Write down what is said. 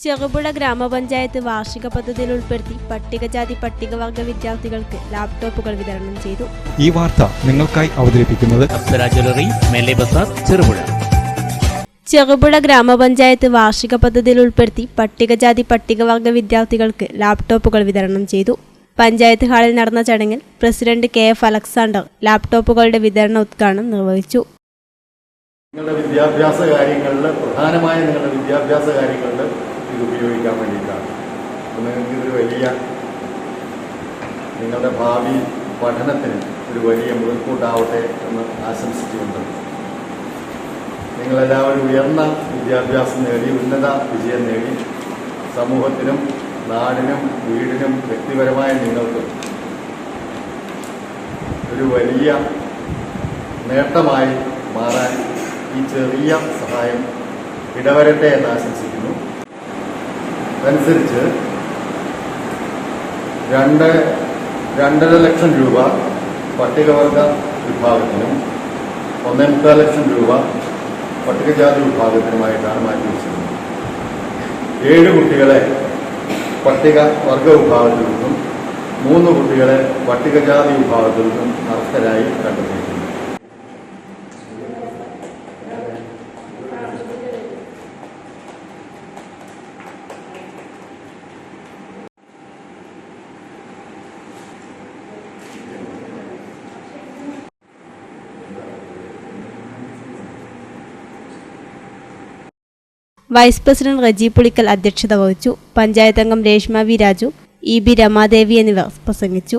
ചെറുപുഴ ഗ്രാമപഞ്ചായത്ത് വാർഷിക പദ്ധതിയിൽ ഉൾപ്പെടുത്തി പട്ടികജാതി പട്ടികവർഗ വിദ്യാർത്ഥികൾക്ക് ലാപ്ടോപ്പുകൾ വിതരണം ചെയ്തു. ഈ വാർത്ത നിങ്ങൾക്കായി അവതരിപ്പിക്കുന്നത് ചെറുപുഴ. ചെറുപുഴ ഗ്രാമപഞ്ചായത്ത് വാർഷിക പദ്ധതിയിൽ ഉൾപ്പെടുത്തി പട്ടികജാതി പട്ടികവർഗ വിദ്യാർത്ഥികൾക്ക് ലാപ്ടോപ്പുകൾ വിതരണം ചെയ്തു. പഞ്ചായത്ത് ഹാളിൽ നടന്ന ചടങ്ങിൽ പ്രസിഡന്റ് കെ എഫ് അലക്സാണ്ടർ ലാപ്ടോപ്പുകളുടെ വിതരണ ഉദ്ഘാടനം നിർവഹിച്ചു. നിങ്ങളുടെ വിദ്യാഭ്യാസ കാര്യങ്ങളിൽ പ്രധാനമായ നിങ്ങളുടെ വിദ്യാഭ്യാസ കാര്യങ്ങളിൽ ഇത് ഉപയോഗിക്കാൻ വേണ്ടിയിട്ടാണ് അപ്പോൾ നിങ്ങൾക്ക് ഇതൊരു വലിയ നിങ്ങളുടെ ഭാവി പഠനത്തിന് ഒരു വലിയ മുതൽക്കൂട്ടാവട്ടെ എന്ന് ആശംസിച്ചുകൊണ്ട് നിങ്ങളെല്ലാവരും ഉയർന്ന വിദ്യാഭ്യാസം നേടി ഉന്നത വിജയം നേടി സമൂഹത്തിനും നാടിനും വീടിനും വ്യക്തിപരമായ നിങ്ങൾക്ക് ഒരു വലിയ നേട്ടമായി മാറാൻ ഈ ചെറിയ സഹായം ഇടവരട്ടെ എന്ന് ആശംസിക്കുന്നു. അതനുസരിച്ച് രണ്ട് രണ്ടര ലക്ഷം രൂപ പട്ടികവർഗ വിഭാഗത്തിനും ഒന്നേ മുക്കാൽ ലക്ഷം രൂപ പട്ടികജാതി വിഭാഗത്തിനുമായിട്ടാണ് മാറ്റി വെച്ചിരുന്നത് ഏഴ് കുട്ടികളെ പട്ടിക വർഗ വിഭാഗത്തിൽ നിന്നും മൂന്ന് കുട്ടികളെ പട്ടികജാതി വിഭാഗത്തിൽ നിന്നും അർഹരായി കണ്ടെത്തിയിട്ടുണ്ട്. വൈസ് പ്രസിഡന്റ് റജി പുളിക്കൽ അധ്യക്ഷത വഹിച്ചു. പഞ്ചായത്തംഗം Reshma V Raju E B Ramadevi എന്നിവർ പ്രസംഗിച്ചു.